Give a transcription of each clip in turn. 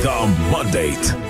The Mandate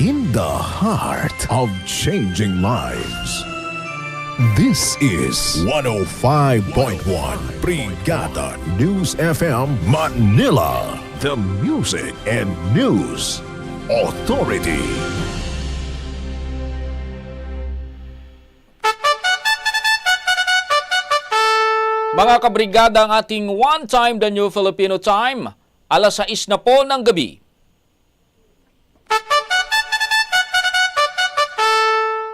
in the heart of changing lives. This is 105.1 Brigada News FM Manila, the music and news authority. Mga kabrigada ang ating One Time The New Filipino Time. Alas 6 na po ng gabi.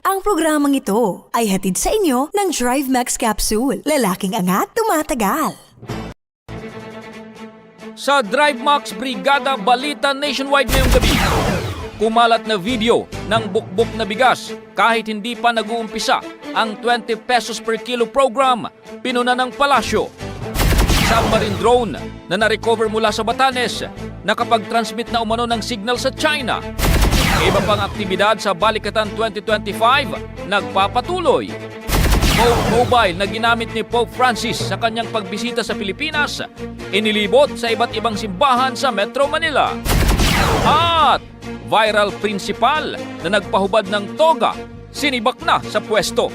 Ang programang ito ay hatid sa inyo ng Drive Max Capsule. Lalaking angat, tumatagal. Sa Drive Max Brigada Balita Nationwide ngayong gabi. Kumalat na video ng bukbok na bigas kahit hindi pa nag-uumpisa ang 20 pesos per kilo program pinuna ng palasyo. Submarine drone na na-recover mula sa Batanes nakapag-transmit na umano ng signal sa China. Iba pang aktibidad sa Balikatan 2025 nagpapatuloy. Pope Mobile na ginamit ni Pope Francis sa kanyang pagbisita sa Pilipinas, inilibot sa iba't ibang simbahan sa Metro Manila. At viral principal na nagpahubad ng toga, sinibak na sa pwesto.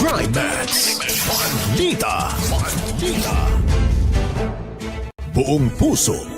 Drive Max Balita. Balita. Buong puso.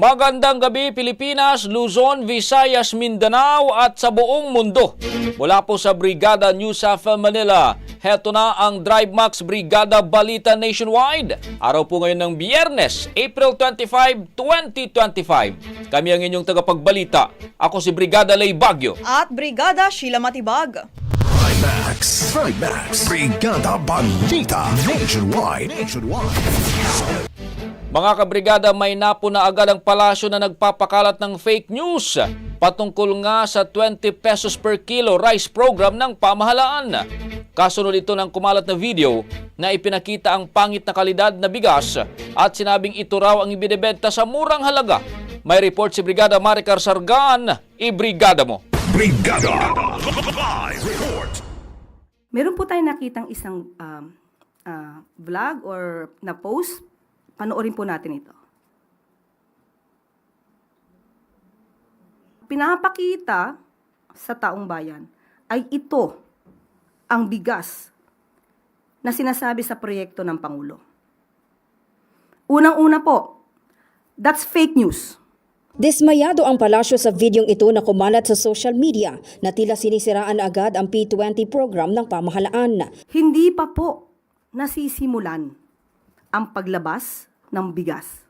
Magandang gabi Pilipinas, Luzon, Visayas, Mindanao at sa buong mundo. Mula po sa Brigada News of Manila, heto na ang Drive Max Brigada Balita Nationwide. Araw po ngayon ng Biyernes, April 25, 2025. Kami ang inyong tagapagbalita. Ako si Brigada Lay Bagyo. at Brigada Sheila Matibag. Max, Max, Brigada Balita Nationwide. Nationwide. Mga kabrigada, may napo na agad ang palasyo na nagpapakalat ng fake news patungkol nga sa 20 pesos per kilo rice program ng pamahalaan. Kasunod ito ng kumalat na video na ipinakita ang pangit na kalidad na bigas at sinabing ito raw ang ibinebenta sa murang halaga. May report si Brigada Maricar Sargan, ibrigada mo. Brigada Live Report. Meron po tayong nakitang isang um, ah, vlog or na post. Panoorin po natin ito. Pinapakita sa taong bayan ay ito ang bigas na sinasabi sa proyekto ng Pangulo. Unang-una po, that's fake news. Dismayado ang palasyo sa videong ito na kumalat sa social media na tila sinisiraan agad ang P20 program ng pamahalaan. Hindi pa po nasisimulan ang paglabas ng bigas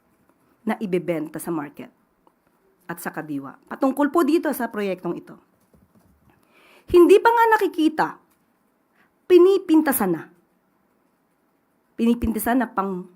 na ibebenta sa market at sa kadiwa. Patungkol po dito sa proyektong ito. Hindi pa nga nakikita, pinipintasan na. Pinipintasan na pang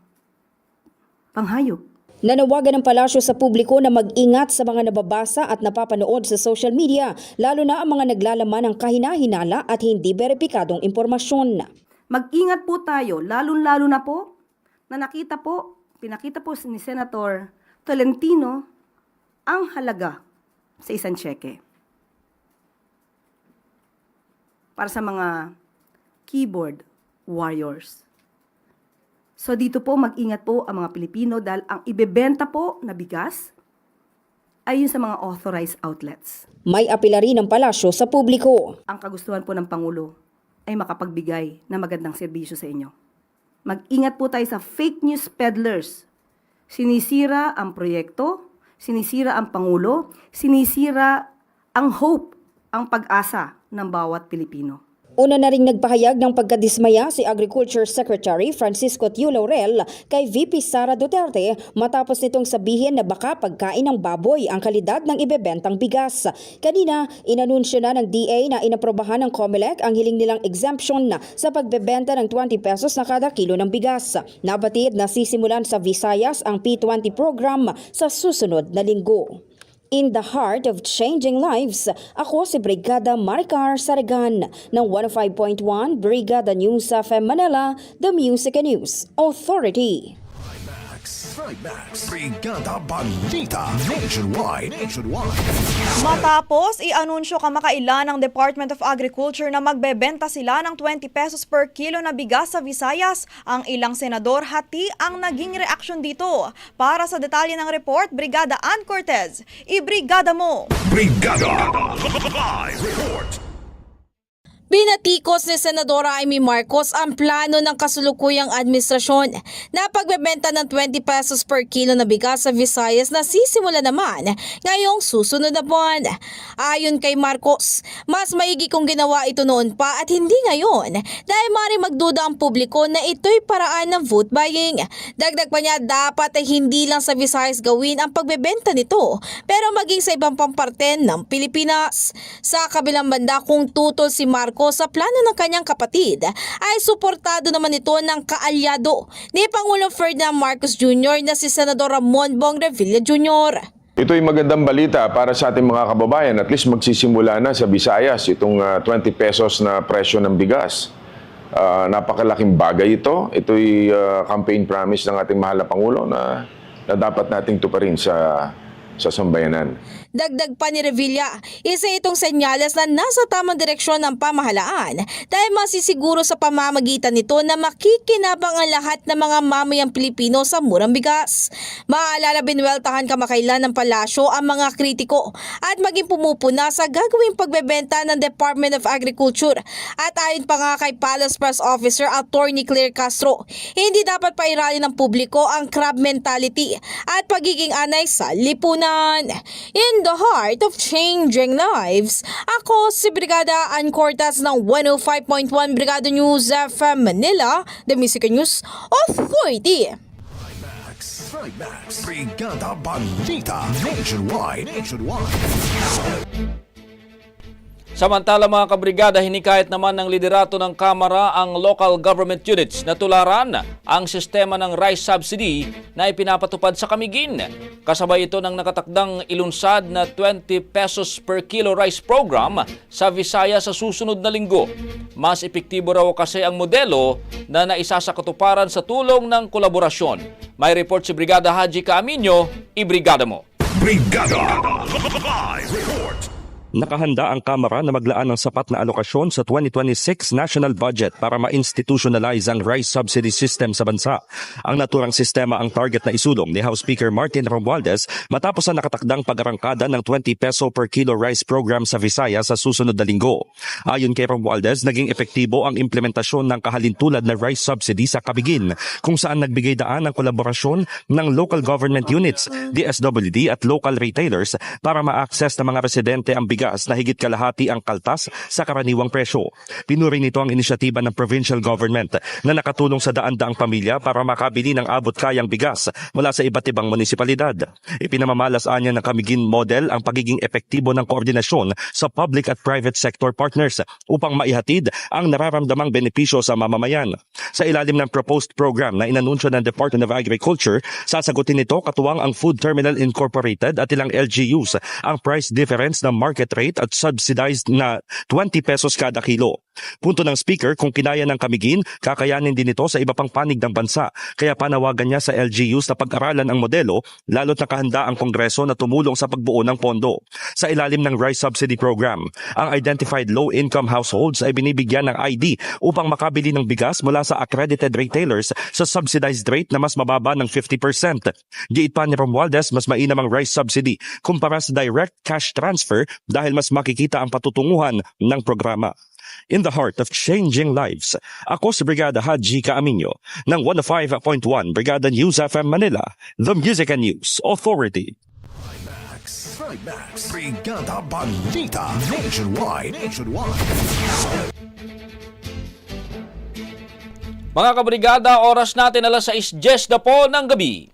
panghayop. Nanawagan ng palasyo sa publiko na mag-ingat sa mga nababasa at napapanood sa social media, lalo na ang mga naglalaman ng kahina-hinala at hindi beripikadong impormasyon. Mag-ingat po tayo, lalong-lalo na po na nakita po, pinakita po ni Senator Tolentino ang halaga sa isang cheque. Para sa mga keyboard warriors. So dito po mag-ingat po ang mga Pilipino dahil ang ibebenta po na bigas ay yun sa mga authorized outlets. May apela rin ng palasyo sa publiko. ang kagustuhan po ng Pangulo ay makapagbigay ng magandang serbisyo sa inyo. Mag-ingat po tayo sa fake news peddlers. Sinisira ang proyekto, sinisira ang Pangulo, sinisira ang hope, ang pag-asa ng bawat Pilipino. Una na rin nagpahayag ng pagkadismaya si Agriculture Secretary Francisco Tio Laurel kay VP Sara Duterte matapos nitong sabihin na baka pagkain ng baboy ang kalidad ng ibebentang bigas. Kanina, inanunsyo na ng DA na inaprobahan ng COMELEC ang hiling nilang exemption sa pagbebenta ng 20 pesos na kada kilo ng bigas. Nabatid na sisimulan sa Visayas ang P20 program sa susunod na linggo. In the heart of changing lives, ako si Brigada Maricar Saragan ng 105.1 Brigada News of Manila, The Music and News Authority. Max, Max, Brigada Balita Nationwide. Nationwide. Matapos i-anunsyo kamakailan ng Department of Agriculture na magbebenta sila ng 20 pesos per kilo na bigas sa Visayas, ang ilang senador hati ang naging reaksyon dito. Para sa detalye ng report, Brigada Ann Cortez, i-brigada mo! Brigada Live Report. Binatikos ni Senadora Amy Marcos ang plano ng kasulukuyang administrasyon na pagbebenta ng 20 pesos per kilo na bigas sa Visayas na sisimula naman ngayong susunod na buwan. Ayon kay Marcos, mas maigi kung ginawa ito noon pa at hindi ngayon dahil mari magduda ang publiko na ito'y paraan ng vote buying. Dagdag pa niya dapat ay hindi lang sa Visayas gawin ang pagbebenta nito pero maging sa ibang pamparte ng Pilipinas. Sa kabilang banda kung tutol si Marcos sa plano ng kanyang kapatid ay suportado naman ito ng kaalyado ni Pangulong Ferdinand Marcos Jr. na si Senador Ramon Bong Revilla Jr. Ito'y magandang balita para sa ating mga kababayan. At least magsisimula na sa Visayas itong ah, 20 pesos na presyo ng bigas. Ah, napakalaking bagay ito. Ito'y ah, campaign promise ng ating mahal na Pangulo na, na dapat nating tuparin sa sa sambayanan. Dagdag pa ni Revilla, isa itong senyales na nasa tamang direksyon ng pamahalaan dahil masisiguro sa pamamagitan nito na makikinabang ang lahat ng mga mamayang Pilipino sa murang bigas. Maaalala binweltahan kamakailan ng palasyo ang mga kritiko at maging pumupuna sa gagawing pagbebenta ng Department of Agriculture at ayon pa nga kay Palace Press Officer Attorney Claire Castro, hindi dapat pairali ng publiko ang crab mentality at pagiging anay sa lipunan. In the heart of changing lives, ako si Brigada Ann Cortas ng 105.1 Brigada News FM Manila, the Music News Authority. Brigada Balita Nationwide. Nationwide. Samantala mga kabrigada, hinikayat naman ng liderato ng Kamara ang local government units na tularan ang sistema ng rice subsidy na ipinapatupad sa Kamigin. Kasabay ito ng nakatakdang ilunsad na 20 pesos per kilo rice program sa Visaya sa susunod na linggo. Mas epektibo raw kasi ang modelo na naisa sa tulong ng kolaborasyon. May report si Brigada Haji Kaaminyo, ibrigada mo. Brigada Live Report. Nakahanda ang Kamara na maglaan ng sapat na alokasyon sa 2026 national budget para ma-institutionalize ang rice subsidy system sa bansa. Ang naturang sistema ang target na isulong ni House Speaker Martin Romualdez matapos ang nakatakdang pag-arangkada ng 20 peso per kilo rice program sa Visayas sa susunod na linggo. Ayon kay Romualdez, naging epektibo ang implementasyon ng kahalintulad na rice subsidy sa Kabigin kung saan nagbigay daan ng kolaborasyon ng local government units, DSWD at local retailers para ma-access ng mga residente ang bigas na higit kalahati ang kaltas sa karaniwang presyo. Pinuri nito ang inisyatiba ng provincial government na nakatulong sa daan-daang pamilya para makabili ng abot-kayang bigas mula sa iba't ibang munisipalidad. Ipinamamalas anya ng Kamigin model ang pagiging epektibo ng koordinasyon sa public at private sector partners upang maihatid ang nararamdamang benepisyo sa mamamayan. Sa ilalim ng proposed program na inanunsyo ng Department of Agriculture, sasagutin nito katuwang ang Food Terminal Incorporated at ilang LGUs ang price difference ng market rate at subsidized na 20 pesos kada kilo. Punto ng speaker, kung kinaya ng kamigin, kakayanin din ito sa iba pang panig ng bansa. Kaya panawagan niya sa LGUs na pag-aralan ang modelo, lalo't nakahanda ang Kongreso na tumulong sa pagbuo ng pondo. Sa ilalim ng Rice Subsidy Program, ang identified low-income households ay binibigyan ng ID upang makabili ng bigas mula sa accredited retailers sa subsidized rate na mas mababa ng 50%. Giit pa ni Romualdez, mas mainam ang rice subsidy kumpara sa direct cash transfer dahil mas makikita ang patutunguhan ng programa. In the heart of changing lives, ako si Brigada Haji Kaaminyo ng 105.1 Brigada News FM Manila, The Music and News Authority. Max, Max, Brigada Balita Nationwide. Nationwide. Mga kabrigada, oras natin alas 6.10 na po ng gabi.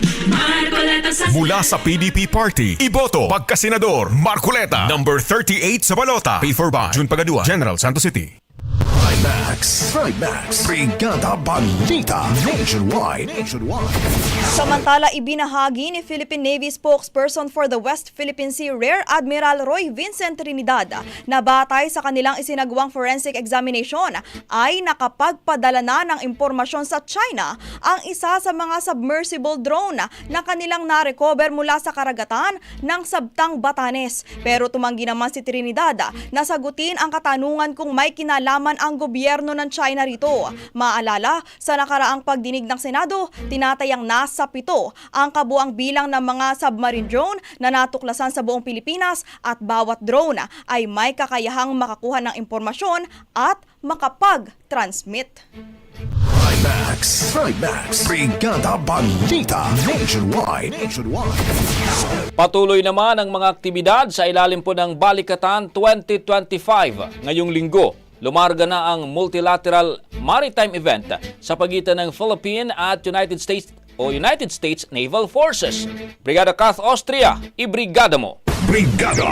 Marcoleta sa Mula sa PDP Party, Iboto, Pagkasenador, Marcoleta, number 38 sa balota. Pay for by June Pagadua, General Santos City. Max, Max, Brigada Balita Nationwide. Nationwide. Samantala, ibinahagi ni Philippine Navy spokesperson for the West Philippine Sea Rear Admiral Roy Vincent Trinidad na batay sa kanilang isinagawang forensic examination ay nakapagpadala na ng impormasyon sa China ang isa sa mga submersible drone na kanilang narecover mula sa karagatan ng Sabtang Batanes. Pero tumanggi naman si Trinidad na sagutin ang katanungan kung may kinalaman ang gobyerno ng China rito. Maalala, sa nakaraang pagdinig ng Senado, tinatayang nasa pito ang kabuang bilang ng mga submarine drone na natuklasan sa buong Pilipinas at bawat drone ay may kakayahang makakuha ng impormasyon at makapag-transmit. Max, Max, Brigada Balita Nationwide. Nationwide. Patuloy naman ang mga aktibidad sa ilalim po ng Balikatan 2025 ngayong linggo. Lumarga na ang multilateral maritime event sa pagitan ng Philippine at United States o United States Naval Forces. Brigada Kath Austria, ibrigada mo. Brigada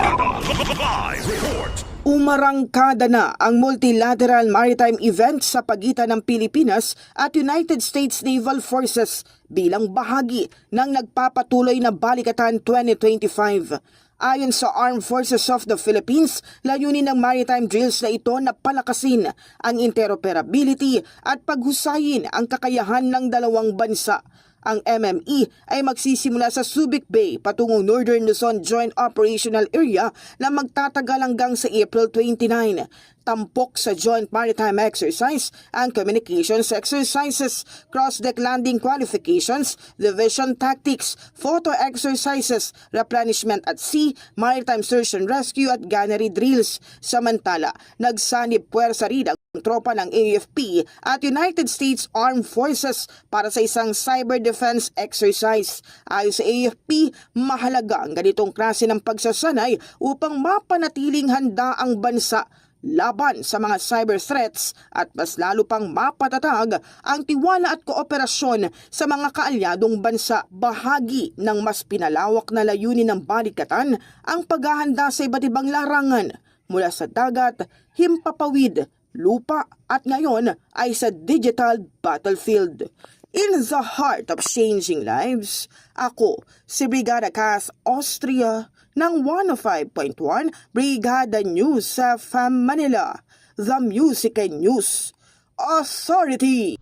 Live Report. Umarangkada na ang multilateral maritime event sa pagitan ng Pilipinas at United States Naval Forces bilang bahagi ng nagpapatuloy na Balikatan 2025. Ayon sa Armed Forces of the Philippines, layunin ng maritime drills na ito na palakasin ang interoperability at paghusayin ang kakayahan ng dalawang bansa. Ang MME ay magsisimula sa Subic Bay patungong Northern Luzon Joint Operational Area na magtatagal hanggang sa April 29. Tampok sa Joint Maritime Exercise ang communications exercises, cross-deck landing qualifications, division tactics, photo exercises, replenishment at sea, maritime search and rescue at gunnery drills. Samantala, nagsanib puwersa rin ang tropa ng AFP at United States Armed Forces para sa isang cyber defense exercise. Ayon sa AFP, mahalaga ang ganitong klase ng pagsasanay upang mapanatiling handa ang bansa laban sa mga cyber threats at mas lalo pang mapatatag ang tiwala at kooperasyon sa mga kaalyadong bansa. Bahagi ng mas pinalawak na layunin ng balikatan ang paghahanda sa iba't ibang larangan mula sa dagat, himpapawid, lupa at ngayon ay sa digital battlefield. In the heart of changing lives, ako si Brigada Cass Austria ng 105.1 Brigada News sa FAM Manila, The Music and News Authority.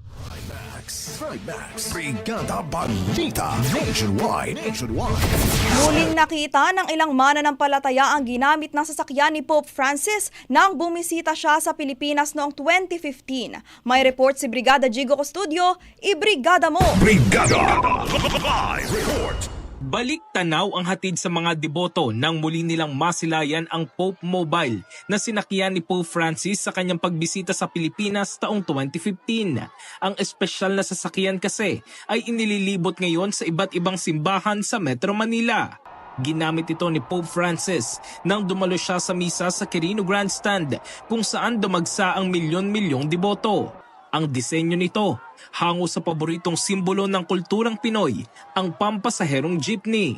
Trimax, Brigada Balita, Nationwide, Nationwide. Muling nakita ng ilang mananampalataya ang ginamit na sasakyan ni Pope Francis nang bumisita siya sa Pilipinas noong 2015. May report si Brigada Jigo Custodio, ibrigada mo! Brigada Live Report. Balik tanaw ang hatid sa mga deboto nang muli nilang masilayan ang Pope Mobile na sinakyan ni Pope Francis sa kanyang pagbisita sa Pilipinas taong 2015. Ang espesyal na sasakyan kasi ay inililibot ngayon sa iba't ibang simbahan sa Metro Manila. Ginamit ito ni Pope Francis nang dumalo siya sa misa sa Quirino Grandstand kung saan dumagsa ang milyon-milyong deboto. Ang disenyo nito, hango sa paboritong simbolo ng kulturang Pinoy, ang pampasaherong jeepney.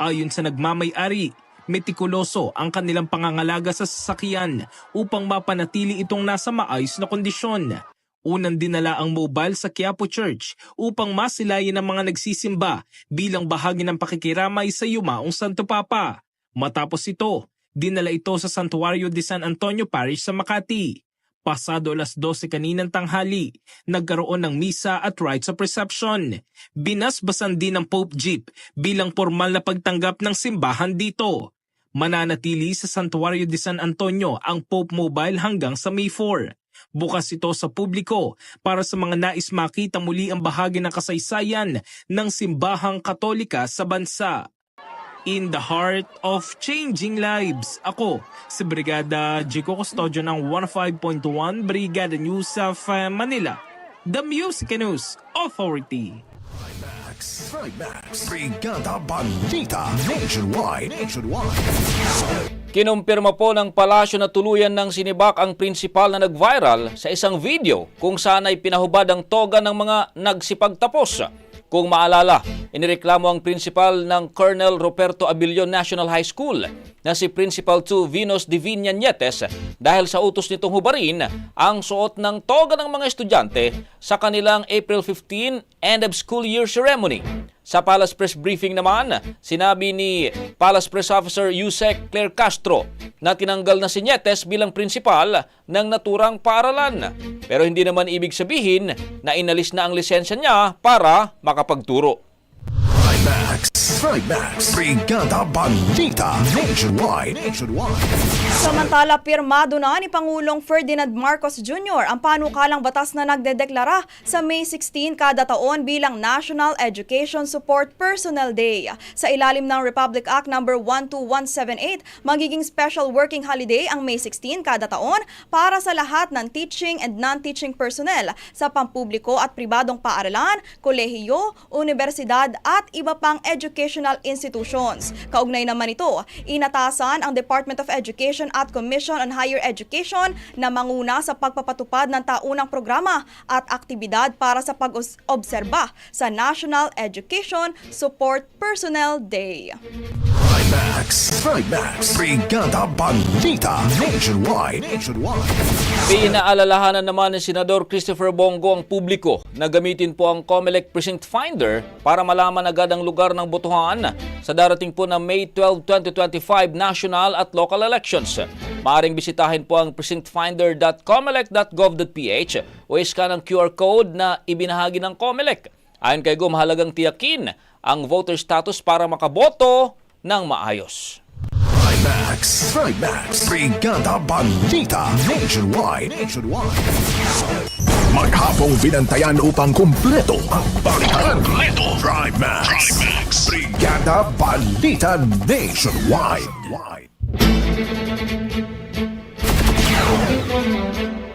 Ayon sa nagmamay-ari, metikuloso ang kanilang pangangalaga sa sasakyan upang mapanatili itong nasa maayos na kondisyon. Unang dinala ang mobile sa Quiapo Church upang masilayan ang mga nagsisimba bilang bahagi ng pakikiramay sa yumaong Santo Papa. Matapos ito, dinala ito sa Santuario de San Antonio Parish sa Makati. Pasado alas 12 kaninang tanghali, nagkaroon ng misa at rites of reception. Binasbasan din ng Pope Jeep bilang formal na pagtanggap ng simbahan dito. Mananatili sa Santuario de San Antonio ang Pope Mobile hanggang sa May 4. Bukas ito sa publiko para sa mga nais makita muli ang bahagi ng kasaysayan ng simbahang katolika sa bansa in the heart of changing lives. Ako, si Brigada Jico Custodio ng 105.1 Brigada News of Manila, the Music News Authority. Trimax, Brigada Balita, Nationwide, Nationwide. Kinumpirma po ng palasyo na tuluyan ng sinibak ang prinsipal na nag-viral sa isang video kung saan ay pinahubad ang toga ng mga nagsipagtapos. Kung maalala, inireklamo ang principal ng Colonel Roberto Abilion National High School na si Principal 2 Venus Divina Nietes dahil sa utos nitong hubarin ang suot ng toga ng mga estudyante sa kanilang April 15 end of school year ceremony. Sa Palace Press Briefing naman, sinabi ni Palace Press Officer Yusek Claire Castro na tinanggal na si Nietes bilang principal ng naturang paaralan. Pero hindi naman ibig sabihin na inalis na ang lisensya niya para makapagturo. Trimax, Trimax, Brigada Balita, Nationwide, Nationwide. Samantala, pirmado na ni Pangulong Ferdinand Marcos Jr. ang panukalang batas na nagdedeklara sa May 16 kada taon bilang National Education Support Personnel Day. Sa ilalim ng Republic Act No. 12178, magiging special working holiday ang May 16 kada taon para sa lahat ng teaching and non-teaching personnel sa pampubliko at pribadong paaralan, kolehiyo, universidad at iba pang educational institutions. Kaugnay naman ito, inatasan ang Department of Education at Commission on Higher Education na manguna sa pagpapatupad ng taunang programa at aktibidad para sa pag-obserba sa National Education Support Personnel Day. Trimax, Trimax. Brigada Balita. Nationwide. Nationwide. Pinaalalahanan naman ni Senador Christopher Bongo ang publiko na gamitin po ang COMELEC Precinct Finder para malaman agad ang lugar ng botohan sa darating po na May 12, 2025 national at local elections. Maaring bisitahin po ang precinctfinder.comelec.gov.ph o iskan ang QR code na ibinahagi ng COMELEC. Ayon kay Go, mahalagang tiyakin ang voter status para makaboto ng maayos. Trimax. Trimax. Brigada Balita. Nationwide. Nationwide. Maghapong binantayan upang kumpleto ang balitan. Kumpleto. Trimax. Trimax. Brigada Balita Nationwide.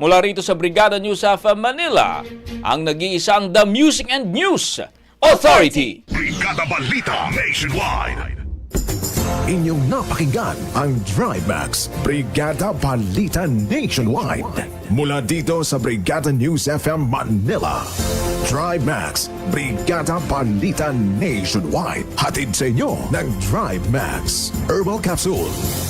Mula rito sa Brigada News FM Manila, ang nag-iisang The Music and News Authority. Brigada Balita Nationwide. Inyong napakinggan ang Drive Max Brigada Balita Nationwide. Mula dito sa Brigada News FM Manila. Drive Max Brigada Balita Nationwide. Hatid sa inyo ng Drive Max Herbal Capsule.